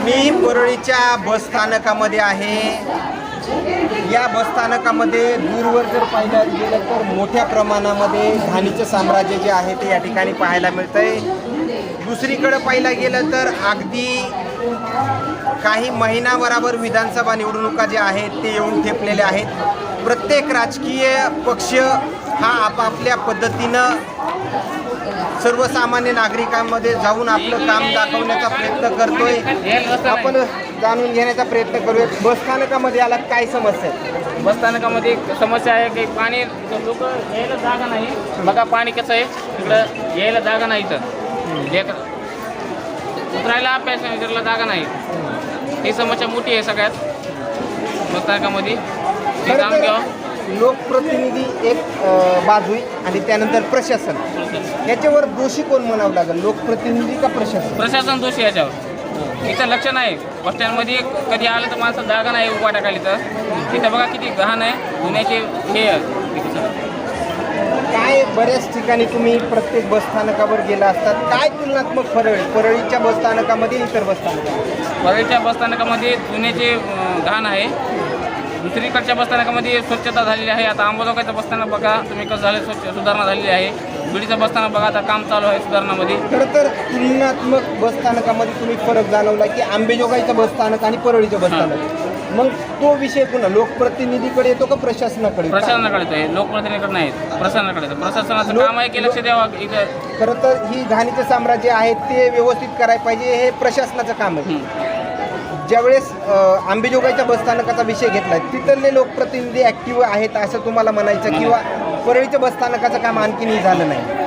मी परळीच्या बसस्थानकामध्ये आहे. या बसस्थानकामध्ये दूरवर जर पाहिलं गेलं तर मोठ्या प्रमाणामध्ये घाणीचं साम्राज्य जे आहे ते या ठिकाणी पाहायला मिळतंय. दुसरीकडं पाहिलं गेलं तर अगदी काही महिनाभरावर विधानसभा निवडणुका ज्या आहेत ते येऊन ठेपलेले आहेत. प्रत्येक राजकीय पक्ष हा आपापल्या पद्धतीनं सर्वसामान्य नागरिकांमध्ये जाऊन आपलं काम दाखवण्याचा प्रयत्न करतोय. आपण जाणून घेण्याचा प्रयत्न करूया. बसस्थानकामध्ये आला काय समस्या आहे? बसस्थानकामध्ये समस्या आहे की पाणी लोक यायला जागा नाही. बघा पाणी कसं आहे. तिकडं यायला जागा नाही लेकर उतरायला पॅसेंजरला जागा नाही. ही समस्या मोठी आहे सगळ्यात. बसस्थानकामध्ये तर घ्यावं लोकप्रतिनिधी एक बाजू आणि त्यानंतर प्रशासन. याच्यावर दोषी कोण म्हणावं लागेल? लोकप्रतिनिधी का प्रशासन? प्रशासन दोषी याच्यावर. इथं लक्ष नाही. बस स्टँडमध्ये कधी आलं तर माणसं जागा नाही उभा टाकायला तर. तिथं बघा किती गहाण आहे. धुण्याचे हे. काय बऱ्याच ठिकाणी तुम्ही प्रत्येक बसस्थानकावर गेला असतात काय तुलनात्मक आहे परळीच्या बसस्थानकामध्ये इतर बसस्थानकामध्ये परळीच्या बसस्थानकामध्ये जुन्याचे घाण आहे. दुसरीकडच्या बसस्थानकामध्ये स्वच्छता झालेली आहे. आता आंबोजोगाईचं बसस्थानक बघा. तुम्ही कसं झालं स्वच्छ सुधारणा झालेली आहे. बीडीचं बसस्थानक बघा आता काम चालू आहे सुधारणामध्ये. खरं तर तुलनात्मक बसस्थानकामध्ये तुम्ही फरक जाणवला की आंबेजोगाईचं बसस्थानक आणि परळीचं बसस्थानक मग तो विषय पुन्हा लोकप्रतिनिधीकडे येतो का प्रशासनाकडे? प्रशासनाकडे येतो. हे लोकप्रतिनिधीकडे नाही प्रशासनाकडे येतो. प्रशासनाचं काम आहे की लक्ष द्यावं? इथं खरं तर ही घाणीचं साम्राज्य आहे ते व्यवस्थित करायला पाहिजे हे प्रशासनाचं काम आहे. हं. ज्यावेळेस अ, आंबेजोगाईच्या बसस्थानकाचा विषय घेतला तिथले लोकप्रतिनिधी ऍक्टिव्ह आहेत असं तुम्हाला म्हणायचं किंवा परळीच्या बसस्थानकाचं काम आणखीनही झालं नाही.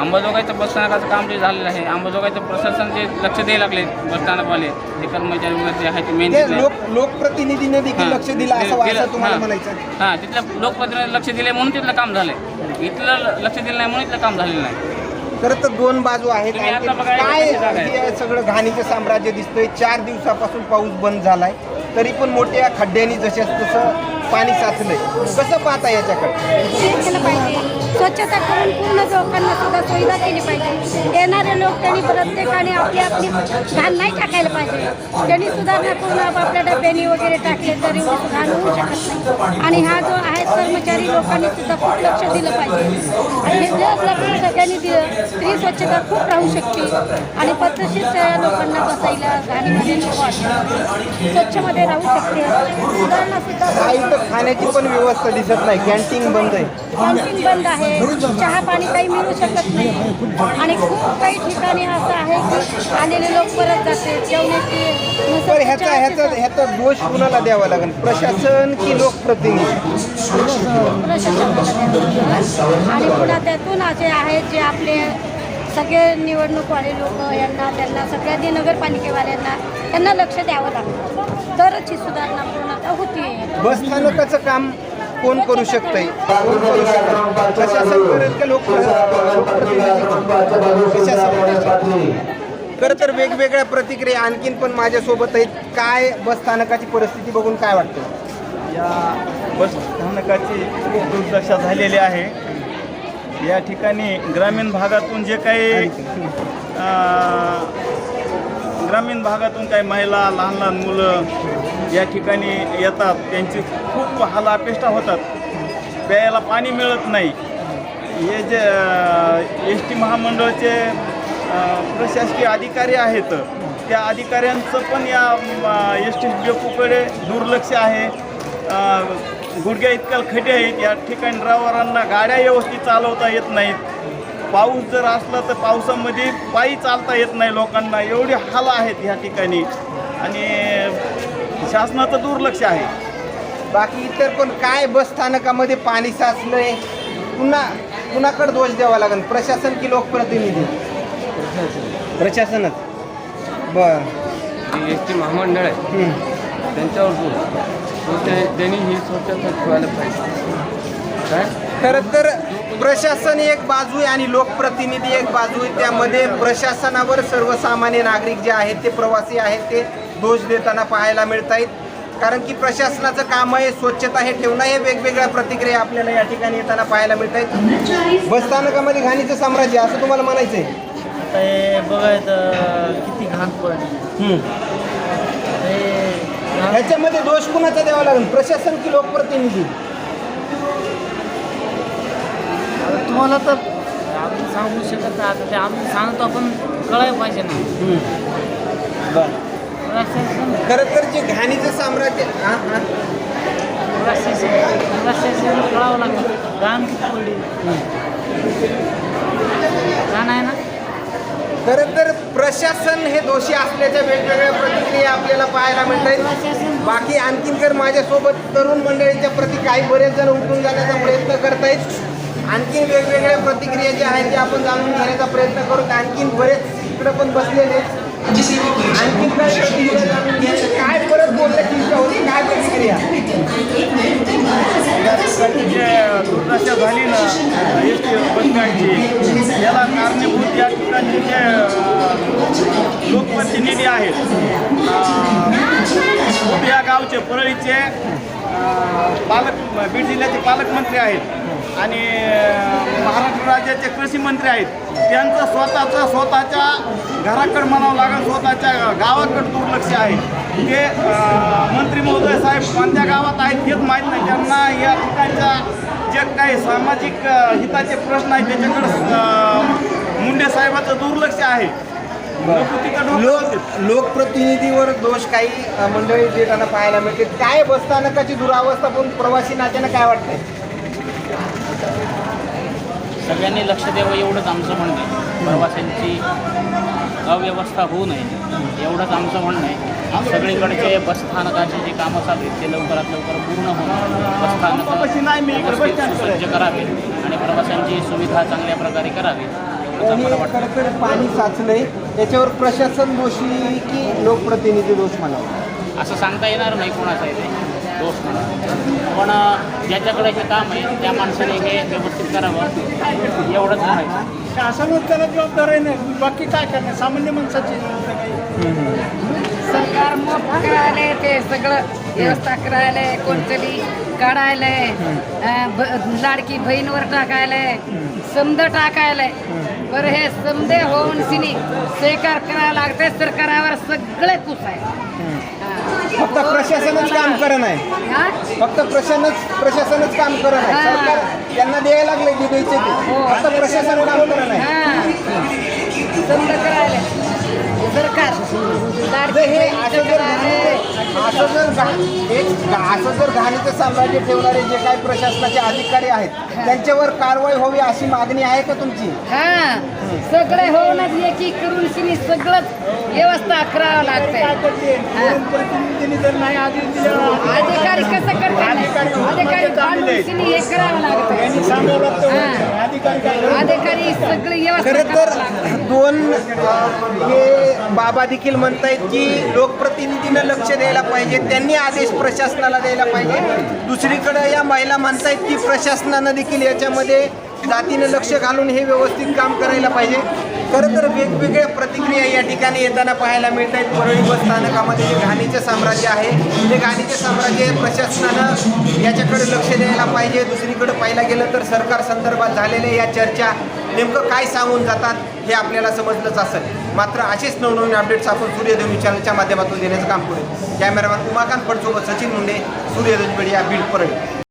अंबाजोगाईचं बसस्थानकाचं काम जे झालेलं आहे अंबाजोगाईचं प्रशासन जे लक्ष द्यायला लागले बसस्थानकवाले ते कर्मचारी वगैरे जे आहे ते मेन ते लोक लोकप्रतिनिधीने देखील. लक्ष दिलं असं तुम्हाला हां. म्हणायचं हां तिथल्या लोकप्रतिनिधी लक्ष दिले म्हणून तिथलं काम झालंय. इथलं लक्ष दिलं नाही म्हणून इथलं काम झालेलं नाही. खरं तर दोन बाजू आहेत. तुम्ही आणखी आता बघा, काय जागा आहे. हे सगळं घाणीचं साम्राज्य दिसतंय? चार दिवसापासून पाऊस बंद झालाय. तरी पण मोठ्या खड्ड्यांनी जशाच तसं पाणी साचलंय. कसं पाहता याच्याकडे? स्वच्छता करून पूर्ण लोकांना सुद्धा सुविधा केली पाहिजे. येणारे लोक त्यांनी प्रत्येकाने आपली आपली घाण नाही टाकायला पाहिजे. त्यांनी सुधारणा करून आपल्या डब्यानी वगैरे टाकले तरी घाण होऊ शकत नाही. आणि हा जो आहे कर्मचारी लोकांनी सुद्धा खूप लक्ष दिलं पाहिजे. आणि हे जर लक्ष सगळ्यांनी दिलं तरी स्वच्छता खूप राहू शकते. आणि पद्धतशीर सगळ्या लोकांना बसायला घाणीमध्ये नको वाटतं. स्वच्छमध्ये राहू शकते. सुधारणा सुद्धा खाण्याची पण व्यवस्था दिसत नाही. कॅन्टीन बंद आहे. कॅन्टीन बंद आहे. चहा पाणी काही मिळू शकत नाही. आणि खूप काही ठिकाणी असं आहे की आलेले लोक परत जाते जेवणाची ह्याचा ह्याचा. ह्याचा दोष कुणाला द्यावा लागेल? प्रशासन की लोकप्रतिनिधी? प्रशासनाला. आणि पुन्हा त्यातून असे आहेत जे आपले सगळे निवडणूकवाले लोक यांना त्यांना सगळ्यांनी नगरपालिकेवाल्यांना त्यांना लक्ष द्यावं लागतं तरच ही सुधारणा पूर्णतः होती बसस्थानकाचं काम कोण करू शकतंय? कोण करू शकतं प्रशासन करेल का लोक प्रशासन खरं तर वेगवेगळ्या प्रतिक्रिया आणखीन पण माझ्यासोबत आहेत. काय बसस्थानकाची परिस्थिती बघून काय वाटतं? या बस स्थानकाची खूप दुर्दशा झालेली आहे. या ठिकाणी ग्रामीण भागातून जे काही ग्रामीण भागातून काही महिला लहान लहान मुलं या ठिकाणी येतात त्यांची खूप हालापेष्टा होतात. प्यायला पाणी मिळत नाही. हे जे एस टी महामंडळाचे प्रशासकीय अधिकारी आहेत त्या अधिकाऱ्यांचं पण या एस टी डेपोकडे दुर्लक्ष आहे. गुडघ्या इतक्या खड्डे आहेत या ठिकाणी ड्रायव्हरांना गाड्या व्यवस्थित चालवता येत नाहीत. पाऊस जर असला तर पावसामध्ये पायी चालता येत नाही लोकांना. एवढी हाल आहेत ह्या ठिकाणी. आणि शासनाचं दुर्लक्ष आहे. बाकी इतर पण काय बसस्थानकामध्ये पाणी साचलंय पुन्हा कुणाकडे दोष द्यावा लागेल. प्रशासन की लोकप्रतिनिधी? प्रशासनच. बर. जे एस टी महामंडळ आहे. त्यांच्यावर ते त्यांनी ही स्वच्छता ठेवायला पाहिजे. काय? खरं तर प्रशासन एक बाजू आहे आणि लोकप्रतिनिधी एक बाजू आहे. त्यामध्ये प्रशासनावर सर्वसामान्य नागरिक जे आहेत ते प्रवासी आहेत ते दोष देताना पाहायला मिळत आहेत कारण की प्रशासनाचं काम आहे स्वच्छता हे ठेवणं हे वेगवेगळ्या प्रतिक्रिया आपल्याला या ठिकाणी येताना पाहायला मिळत आहेत बसस्थानकामध्ये घाणीचं साम्राज्य असं तुम्हाला म्हणायचं आहे हे बघायचं किती घाण पडली ह्याच्यामध्ये दोष कुणाचा द्यावा लागेल? प्रशासन की लोकप्रतिनिधी? तुम्हाला तर आपण सांगू शकत नाही. आता ते आम्ही सांगतो आपण कळायला पाहिजे ना. बरं. खरं तर जे घाणीचं साम्राज्य हां हां. प्रशासन प्रशासन कळावं लागतं गाण पडली ना खरं तर प्रशासन हे दोषी असल्याच्या वेगवेगळ्या प्रतिक्रिया आपल्याला पाहायला मिळतात बाकी आणखीन तर माझ्यासोबत तरुण मंडळीच्या प्रती काही बरेच जण उठून जाण्याचा प्रयत्न करतायत आणखीन वेगवेगळ्या प्रतिक्रिया ज्या आहेत त्या आपण जाणून घेण्याचा प्रयत्न करू. आणखीन बरेच इकडं पण बसलेले आहेत. आणखीन काय परत बोलण्याची इच्छा होती? काय प्रतिक्रिया? दुर्दशा झाली ना एस टी बसगाडीची याला कारणीभूत या ठिकाणी जे लोकप्रतिनिधी आहेत या गावचे परळीचे पालक बीड जिल्ह्याचे पालकमंत्री आहेत. आणि महाराष्ट्र राज्याचे कृषी मंत्री आहेत. त्यांचं स्वतःचं स्वतःच्या घराकडं म्हणावं लागेल स्वतःच्या गावाकडं दुर्लक्ष आहे. ते मंत्री महोदय साहेब कोणत्या गावात आहेत हेच माहीत नाही. त्यांना या ठिकाणच्या जे काही सामाजिक हिताचे प्रश्न आहेत त्याच्याकडं मुंडे साहेबाचं दुर्लक्ष आहे. लोक. लोकप्रतिनिधीवर दोष काही मंडळी देताना पाहायला मिळते काय बसस्थानकाची दुरावस्था पण प्रवासी नात्यानं काय वाटतंय? सगळ्यांनी लक्ष द्यावं एवढंच आमचं म्हणणं आहे. प्रवाशांची अव्यवस्था होऊ नये. एवढंच आमचं म्हणणं आहे. सगळीकडचे बसस्थानकाचे जे कामं चालू आहेत ते लवकरात लवकर पूर्ण होऊन कडे. सुसज्ज करावे आणि प्रवाशांची सुविधा चांगल्या प्रकारे करावी. तर पाणी साचलंय. त्याच्यावर प्रशासन दोषी की लोकप्रतिनिधी दोष म्हणावा? असं सांगता येणार नाही कोणाचं आहे दोष म्हणून पण ज्याच्याकडे हे काम आहे त्या माणसाने हे व्यवस्थित करावं. एवढंच म्हणायचं. शासनच त्याला जबाबदार आहे ना? बाकी काय करणार? सामान्य माणसाची सरकार मोफ करायला ते सगळं व्यवस्था करायला कोणतरी काढायलाय अं, ब- लाडकी बहीणवर टाकायलाय समद टाकायलाय बरं हे समदे होऊन सिनी स्वीकार करायला लागते सरकारावर सगळे खुश आहे फक्त प्रशासनच काम करत आहे? फक्त प्रशासनच प्रशासनच काम करत आहे. सरकार त्यांना द्यायला लागले की द्यायचे ते. फक्त प्रशासन काम करत आहे हा. असं जर असं जर असं घाणीचं साम्राज्य ठेवणारे जे काही प्रशासनाचे अधिकारी आहेत त्यांच्यावर कारवाई व्हावी अशी मागणी आहे का तुमची? हा. सगळे होऊनच एकी करून सिनी सगळंच व्यवस्था करावं लागतंय. दिलं अधिकारी कसं करतात अधिकारी हे करावं लागतं हा. अधिकारी सगळी व्यवस्था तर. दोन हे बाबा देखील म्हणतायत की लोकप्रतिनिधीनं लक्ष द्यायला पाहिजे त्यांनी आदेश प्रशासनाला द्यायला पाहिजे. दुसरीकडे या महिला म्हणतायत की प्रशासनानं देखील याच्यामध्ये जातीनं लक्ष घालून हे व्यवस्थित काम करायला पाहिजे. खरं तर वेगवेगळ्या प्रतिक्रिया या ठिकाणी येताना पाहायला मिळत आहेत परळी बस स्थानकामध्ये जे घाणीचं साम्राज्य आहे ते घाणीचे साम्राज्य प्रशासनानं याच्याकडे लक्ष द्यायला पाहिजे. दुसरीकडे पाहायला गेलं तर सरकार संदर्भात झालेल्या या चर्चा नेमकं काय सांगून जातात हे आपल्याला समजलंच असेल. मात्र असेच नवनवीन अपडेट्स आपण सूर्यदेवी चॅनलच्या माध्यमातून देण्याचं काम करू कॅमेरामॅन उमाकांत फडसोबत सचिन मुंडे सूर्यदेवी मीडिया बीड परळी.